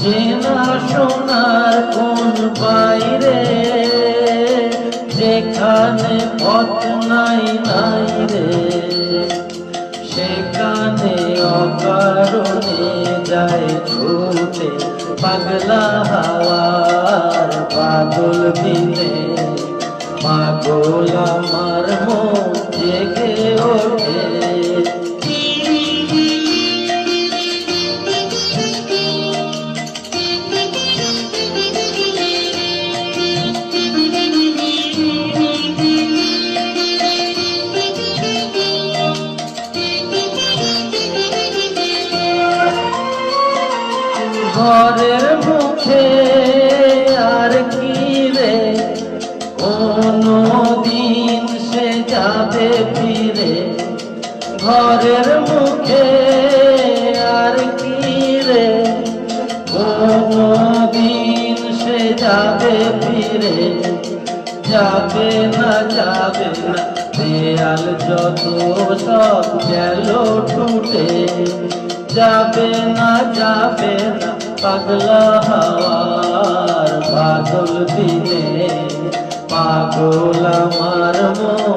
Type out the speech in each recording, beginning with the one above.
চেনা সোনার কোন বাইরে? যেখানে পথ নাই নাই রে। সেখানে অকারণে যায় ছুটে পাগলা হাওয়ার বাদল দিনে। পাগল আমার মন ঘরের মুখে আর কি রে? দিন সে যাবে ফিরে, যাবে না যাবে না। দেয়াল যত সব গেল টুটে যাবে না যাবে না পাগলা হাওয়ার বাদল দিনে। পাগল আমার মন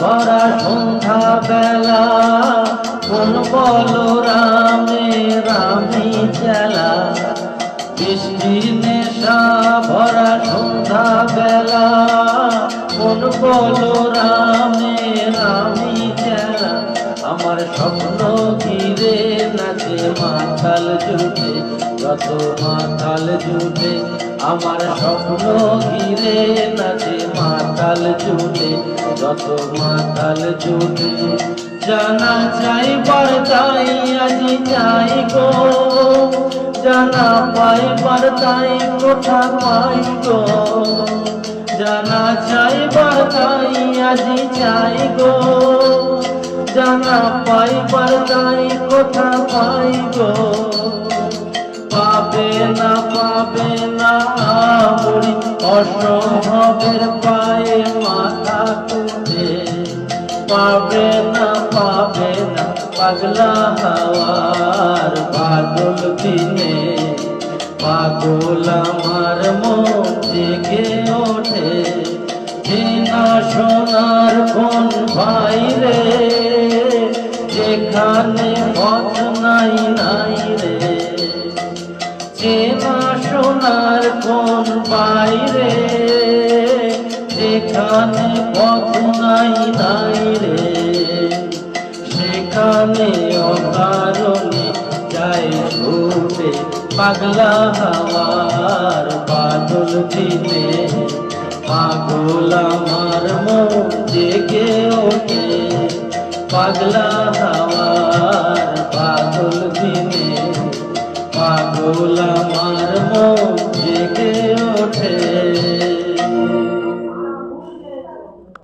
ভরা সন্ধ্যা বেলা কোন বলো রামে, রামি চেলা। বৃষ্টি নেশা ভরা সন্ধ্যা বেলা কোন বলো রামে, রামি চেলা। আমার স্বপ্ন ঘিরে নাচে মাথাল জুটে যত মাথাল জুটে, আমার স্বপ্ন ঘিরে নাচে মাতাল জুটে, যত মাতাল জুটে। জানা চাইবার তাই আজি চাই গো, জানা পাইবার তাই কোথা পাই গো। জানা চাইবার তাই আজি চাই গো, জানা পাইবার তাই কোথা পাই গো। অসম্ভবের পায়ে মাথা তুলে। পাবে না পাবে না পাগলা হাওয়ার পাগল দিনে। পাগল আমার মন ওঠে। চেনা সোনার কোন ভাই রে? যেখানে পথ নাই নাই কোন বাইরে, যেখানে পথ নাই নাই রে সেখানে অকারণে যায় ছুটে পাগলা হাওয়ার বাদল দিনে পাগল আমার মন জেগে ওঠে, পাগলা হাওয়ার বাদল দিনে পাগল আমার মন